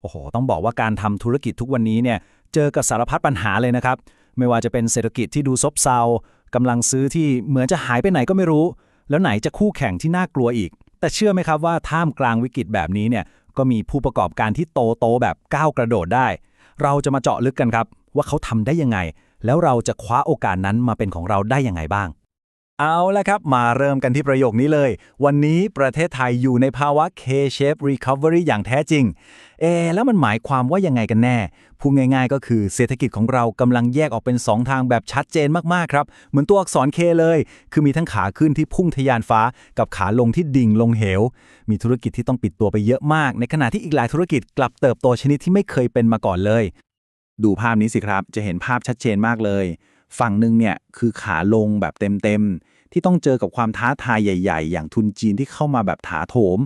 โอ้โห ต้องบอกว่าการทำธุรกิจทุกวันนี้เนี่ย เจอกับสารพัดปัญหาเลยนะครับ ไม่ว่าจะเป็นเศรษฐกิจที่ดูซบเซากำลังซื้อที่เหมือนจะหายไปไหนก็ไม่รู้ แล้วไหนจะคู่แข่งที่น่ากลัวอีก แต่เชื่อไหมครับว่าท่ามกลางวิกฤตแบบนี้เนี่ย ก็มีผู้ประกอบการที่โตโตแบบก้าวกระโดดได้ เราจะมาเจาะลึกกันครับ ว่าเขาทำได้ยังไง แล้วเราจะคว้าโอกาสนั้นมาเป็นของเราได้ยังไงบ้าง เอาละครับ มาเริ่มกันที่ประโยคนี้เลย วันนี้ประเทศไทยอยู่ในภาวะ K-shape recovery อย่างแท้จริง เอะแล้วมันหมายความว่ายังไงกันแน่ พูดง่ายๆ ก็คือเศรษฐกิจของเรากำลังแยกออกเป็น 2 ทางแบบชัดเจนมากๆ ครับ เหมือนตัวอักษร K เลย คือมีทั้งขาขึ้นที่พุ่งทะยานฟ้า กับขาลงที่ดิ่งลงเหว มีธุรกิจที่ต้องปิดตัวไปเยอะมาก ในขณะที่อีกหลายธุรกิจกลับเติบโตชนิดที่ไม่เคยเป็นมาก่อนเลย ดูภาพนี้สิครับ จะเห็นภาพชัดเจนมากเลย ฝั่งหนึ่งเนี่ยคือขาลงแบบเต็มๆ ที่ต้องเจอกับความท้าทายใหญ่ ๆ อย่างทุนจีนที่เข้ามาแบบถาโถม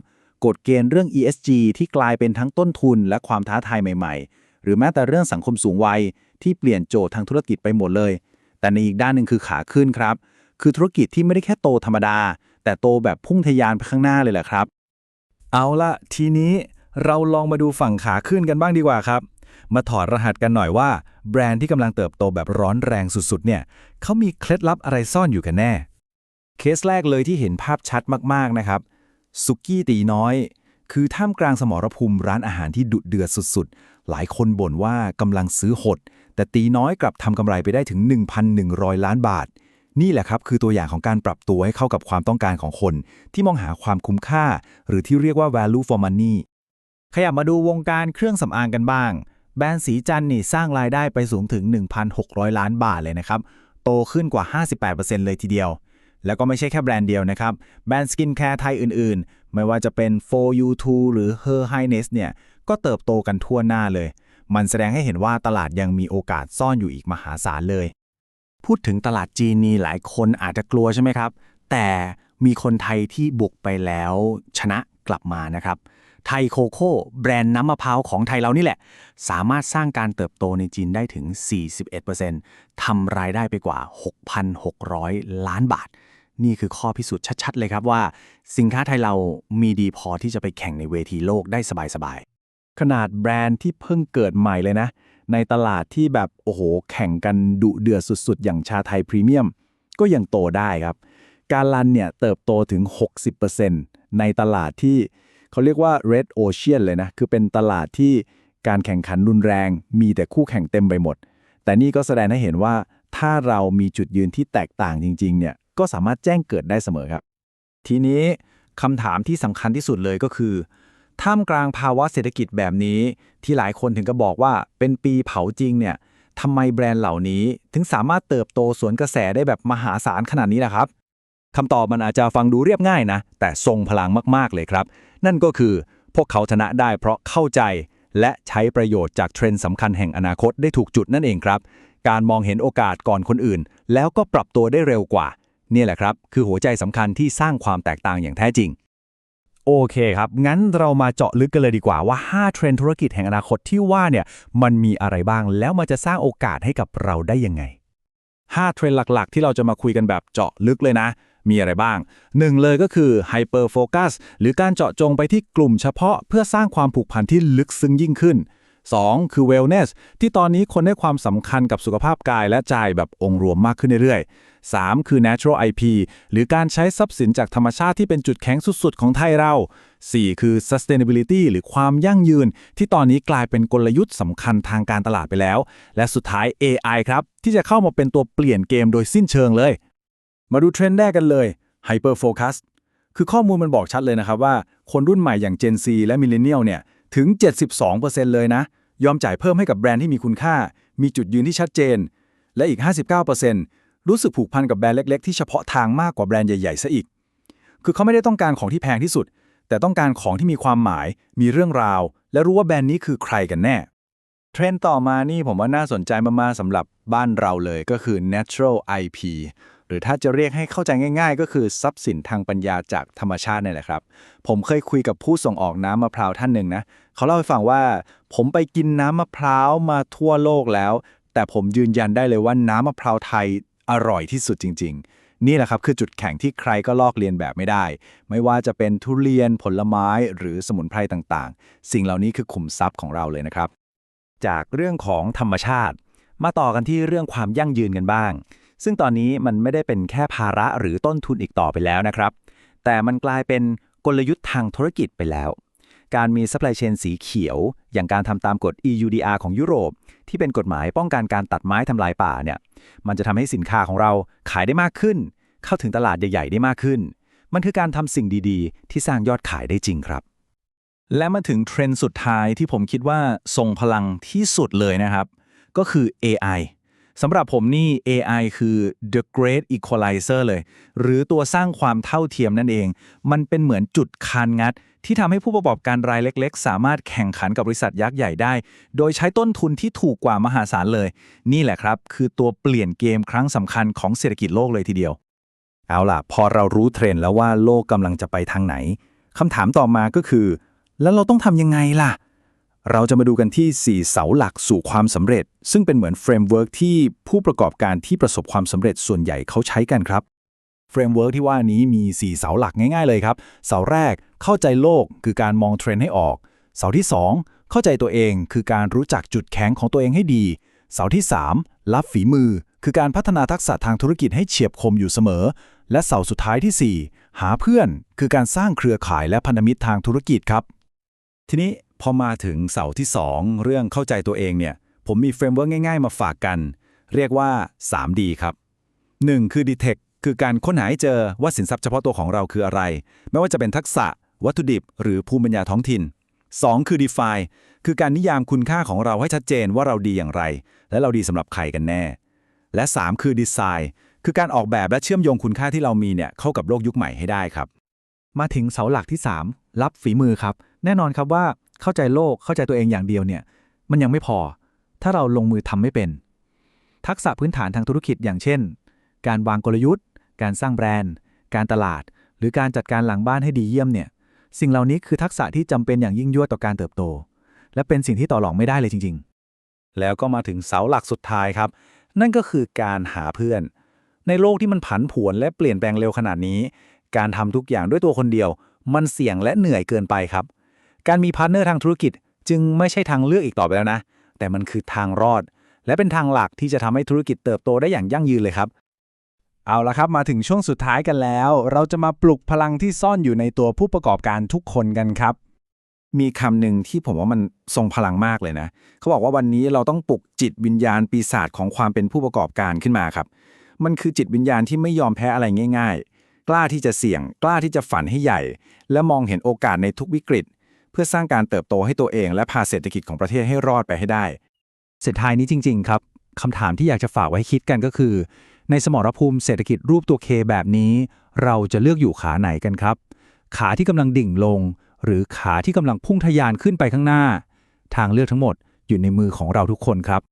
กฎเกณฑ์เรื่อง ESG ที่กลายเป็นทั้งต้นทุนและความท้าทายใหม่ๆ หรือแม้แต่เรื่องสังคมสูงวัยที่เปลี่ยนโจทย์ทางธุรกิจไปหมดเลย แต่ในอีกด้านหนึ่งคือขาขึ้นครับ คือธุรกิจที่ไม่ได้แค่โตธรรมดา แต่โตแบบพุ่งทะยานไปข้างหน้าเลยแหละครับ เอาละทีนี้เราลองมาดูฝั่งขาขึ้นกันบ้างดีกว่าครับ มาถอดรหัสกันหน่อยว่า แบรนด์ที่กำลังเติบโตแบบร้อนแรงสุดๆ เนี่ยเขามีเคล็ดลับอะไรซ่อนอยู่กันแน่ เคสแรกเลยที่เห็นภาพชัดมากๆนะครับสุกี้ตีน้อย คือท่ามกลางสมรภูมิร้านอาหารที่ดุเดือดสุดๆ หลายคนบ่นว่ากำลังซื้อหด แต่ตีน้อยกลับทำกำไรไปได้ถึง 1,100 ล้านบาท นี่แหละครับคือตัวอย่างของการปรับตัวให้เข้ากับความต้องการของคน ที่มองหาความคุ้มค่า หรือที่เรียกว่า value for money ขยับมาดูวงการเครื่องสำอางกันบ้าง แบรนด์สีจันนี่สร้างรายได้ไปสูงถึง 1,600 ล้านบาทเลยนะครับ โตขึ้นกว่า 58%เลยทีเดียว แล้วก็ไม่ใช่แค่แบรนด์เดียวนะครับ แบรนด์สกินแคร์ไทยอื่นๆ ไม่ว่าจะเป็น 4U2 หรือ Her Highness เนี่ย ก็เติบโตกันทั่วหน้าเลย มันแสดงให้เห็นว่าตลาดยังมีโอกาสซ่อนอยู่อีกมหาศาลเลย พูดถึงตลาดจีนนี่หลายคนอาจจะกลัวใช่ไหมครับ แต่มีคนไทยที่บุกไปแล้วชนะกลับมานะครับ ไทยโคโค่แบรนด์น้ำมะพร้าวของไทยเรานี่แหละ สามารถสร้างการเติบโตในจีนได้ถึง 41%ทำรายได้ไปกว่า 6,600 ล้านบาท นี่คือข้อพิสูจน์ชัด ๆ เลยครับว่า สินค้าไทยเรามีดีพอที่จะไปแข่งในเวทีโลกได้สบายๆ ขนาดแบรนด์ที่เพิ่งเกิดใหม่เลยนะ ในตลาดที่แบบโอ้โห แข่งกันดุเดือดสุดๆ อย่างชาไทยพรีเมียม ก็ยังโตได้ครับ การลันเนี่ยเติบโตถึง 60%ในตลาดที่เขาเรียกว่า Red Ocean เลยนะ คือเป็นตลาดที่การแข่งขันรุนแรง มีแต่คู่แข่งเต็มไปหมด แต่นี่ก็แสดงให้เห็นว่าถ้าเรามีจุดยืนที่แตกต่างจริง ๆ เนี่ย ก็สามารถแจ้งเกิดได้เสมอครับ ทีนี้คำถามที่สำคัญที่สุดเลยก็คือท่ามกลางภาวะเศรษฐกิจแบบนี้ ที่หลายคนถึงก็บอกว่าเป็นปีเผาจริงเนี่ยทำไมแบรนด์เหล่านี้ถึงสามารถเติบโตสวนกระแสได้แบบมหาศาลขนาดนี้ล่ะครับคำตอบมันอาจจะฟังดูเรียบง่ายนะ แต่ทรงพลังมาก ๆ เลยครับ นั่นก็คือพวกเขาชนะได้เพราะเข้าใจ และใช้ประโยชน์จากเทรนด์สำคัญแห่งอนาคตได้ถูกจุดนั่นเองครับ การมองเห็นโอกาสก่อนคนอื่น แล้วก็ปรับตัวได้เร็วกว่า นี่แหละครับ คือหัวใจสำคัญที่สร้างความแตกต่างอย่างแท้จริง โอเคครับ งั้นเรามาเจาะลึกกันเลยดีกว่าว่า 5 เทรนด์ธุรกิจแห่งอนาคตที่ว่าเนี่ยมันมีอะไรบ้างแล้วมันจะสร้างโอกาสให้กับเราได้ยังไง 5 เทรนด์หลักๆ ที่เราจะมาคุยกันแบบเจาะลึกเลยนะ มีอะไรบ้าง1เลยก็คือ Hyper Focus หรือการเจาะจงไปที่กลุ่มเฉพาะเพื่อสร้างความผูกพันที่ลึกซึ้งยิ่งขึ้น 2 คือ Wellness ที่ตอนนี้คนให้ความสำคัญกับสุขภาพกายและใจแบบองค์รวมมากขึ้นเรื่อยๆ 3 คือ Natural IP หรือการใช้ทรัพย์สินจากธรรมชาติที่เป็นจุดแข็งสุด ๆ ของไทยเรา 4 คือ Sustainability หรือความยั่งยืน ที่ตอนนี้กลายเป็นกลยุทธ์สำคัญทางการตลาดไปแล้ว และสุดท้าย AI ครับที่จะเข้ามาเป็นตัวเปลี่ยนเกมโดยสิ้นเชิงเลย มาดูเทรนด์แรกกันเลย Hyper Focus คือข้อมูลมันบอกชัดเลยนะครับว่า คนรุ่นใหม่อย่าง Gen Z และ Millennial เนี่ยถึง 72%เลยนะ ยอมจ่ายเพิ่มให้กับแบรนด์ที่มีคุณค่า มีจุดยืนที่ชัดเจน และอีก 59% รู้สึกผูกพันกับแบรนด์เล็ก ๆ ที่เฉพาะทางมากกว่าแบรนด์ใหญ่ๆซะอีก คือเขาไม่ได้ต้องการของที่แพงที่สุด แต่ต้องการของที่มีความหมาย มีเรื่องราว และรู้ว่าแบรนด์นี้คือใครกันแน่ เทรนด์ต่อมานี่ผมว่าน่าสนใจมากๆสำหรับบ้านเราเลยก็คือ natural IP หรือถ้าจะเรียกให้เข้าใจง่าย ๆ ก็คือทรัพย์สินทางปัญญาจากธรรมชาตินี่แหละครับ ผมเคยคุยกับผู้ส่งออกน้ำมะพร้าวท่านหนึ่งนะเขาเล่าให้ฟังว่า ผมไปกินน้ำมะพร้าวมาทั่วโลกแล้ว แต่ผมยืนยันได้เลยว่าน้ำมะพร้าวไทย อร่อยที่สุดจริง ๆ นี่แหละครับคือจุดแข็งที่ใครก็ลอกเลียนแบบไม่ได้ ไม่ว่าจะเป็นทุเรียนผลไม้หรือสมุนไพรต่างๆ สิ่งเหล่านี้คือขุมทรัพย์ของเราเลยนะครับ จากเรื่องของธรรมชาติ มาต่อกันที่เรื่องความยั่งยืนกันบ้าง ซึ่งตอนนี้มันไม่ได้เป็นแค่ภาระหรือต้นทุนอีกต่อไปแล้วนะครับ แต่มันกลายเป็นกลยุทธ์ทางธุรกิจไปแล้ว การมี supply chain สีเขียว อย่างการทำตามกฎ EUDR ของยุโรป ที่เป็นกฎหมายป้องกันการตัดไม้ทำลายป่าเนี่ยมันจะทำให้สินค้าของเราขายได้มากขึ้น เข้าถึงตลาดใหญ่ๆได้มากขึ้น มันคือการทำสิ่งดีๆ ที่สร้างยอดขายได้จริงครับ และมาถึงเทรนด์สุดท้ายที่ผมคิดว่าทรงพลังที่สุดเลยนะครับ ก็คือ AI สำหรับผมนี่ AI คือ the great equalizer เลย หรือตัวสร้างความเท่าเทียมนั่นเอง มันเป็นเหมือนจุดคานงัด ที่ทำให้ผู้ประกอบการรายเล็ก ๆ สามารถแข่งขันกับบริษัทยักษ์ใหญ่ได้ โดยใช้ต้นทุนที่ถูกกว่ามหาศาลเลย นี่แหละครับ คือตัวเปลี่ยนเกมครั้งสำคัญของเศรษฐกิจโลกเลยทีเดียว เอาล่ะ พอเรารู้เทรนด์แล้วว่าโลกกำลังจะไปทางไหนคำถามต่อมาก็คือ แล้วเราต้องทำยังไงล่ะ เราจะมาดูกันที่ 4 เสาหลักสู่ความสำเร็จ ซึ่งเป็นเหมือนเฟรมเวิร์กที่ผู้ประกอบการที่ประสบความสำเร็จส่วนใหญ่เขาใช้กันครับ เฟรมเวิร์กที่ว่านี้มี 4 เสาหลักง่ายๆเลยครับ เสาแรกเข้าใจโลกคือการมองเทรนด์ให้ออก เสาที่ 2 เข้าใจตัวเองคือการรู้จักจุดแข็งของตัวเองให้ดี เสาที่ 3 รับฝีมือ คือการพัฒนาทักษะทางธุรกิจให้เฉียบคมอยู่เสมอ และเสาสุดท้ายทีสี่4 หาเพื่อน คือการสร้างเครือข่ายและพันธมิตรทางธุรกิจครับ ทีนี้พอมาถึงเสาที่ 2 เรื่องเข้าใจตัวเองเนี่ยผมมีเฟรมเวิร์กง่าย ๆ มาฝากกัน เรียกว่า 3D ครับ 1. คือ Detect คือการค้นหาให้เจอว่าสินทรัพย์เฉพาะตัวของเราคืออะไร ไม่ว่าจะเป็นทักษะ วัตถุดิบ หรือภูมิปัญญาท้องถิ่น 2. คือ Define คือการนิยามคุณค่าของเราให้ชัดเจนว่าเราดีอย่างไร และเราดีสำหรับใครกันแน่ และ 3 คือ Design คือการออกแบบและเชื่อมโยงคุณค่าที่เรามีเนี่ยเข้ากับโลกยุคใหม่ให้ได้ครับ มาถึงเสาหลักที่ 3 รับฝีมือครับ แน่นอนครับว่าเข้าใจโลกเข้าใจตัวเองอย่างเดียวเนี่ย มันยังไม่พอ ถ้าเราลงมือทำไม่เป็น ทักษะพื้นฐานทางธุรกิจอย่างเช่น การวางกลยุทธ์ การสร้างแบรนด์ การตลาด หรือการจัดการหลังบ้านให้ดีเยี่ยมเนี่ย สิ่งเหล่านี้คือทักษะที่จำเป็นอย่างยิ่งยวดต่อการเติบโต และเป็นสิ่งที่ต่อรองไม่ได้เลยจริง ๆ แล้วก็มาถึงเสาหลักสุดท้ายครับ นั่นก็คือการหาเพื่อน ในโลกที่มันผันผวนและเปลี่ยนแปลงเร็วขนาดนี้ การทำทุกอย่างด้วยตัวคนเดียว มันเสี่ยงและเหนื่อยเกินไปครับ การมีพาร์ทเนอร์ทางธุรกิจจึงไม่ใช่ทางเลือกอีกต่อไปแล้วนะ แต่มันคือทางรอด และเป็นทางหลักที่จะทำให้ธุรกิจเติบโตได้อย่างยั่งยืนเลยครับ เอาละครับมาถึงช่วงสุดท้ายกันแล้ว เราจะมาปลุกพลังที่ซ่อนอยู่ในตัวผู้ประกอบการทุกคนกันครับ มีคำหนึ่งที่ผมว่ามันทรงพลังมากเลยนะ เขาบอกว่าวันนี้เราต้องปลุกจิตวิญญาณปีศาจของความเป็นผู้ประกอบการขึ้นมาครับ มันคือจิตวิญญาณที่ไม่ยอมแพ้อะไรง่าย ๆ กล้าที่จะเสี่ยง กล้าที่จะฝันให้ใหญ่ และมองเห็นโอกาสในทุกวิกฤต เพื่อสร้างการเติบโตให้ตัวเอง และพาเศรษฐกิจของประเทศให้รอดไปให้ได้ เสร็จท้ายนี้จริง ๆ ครับคำถามที่อยากจะฝากไว้คิดกันก็คือ ในสมรภูมิเศรษฐกิจรูปตัวเคแบบนี้ เราจะเลือกอยู่ขาไหนกันครับ ขาที่กำลังดิ่งลง หรือขาที่กำลังพุ่งทะยานขึ้นไปข้างหน้า ทางเลือกทั้งหมดอยู่ในมือของเราทุกคนครับ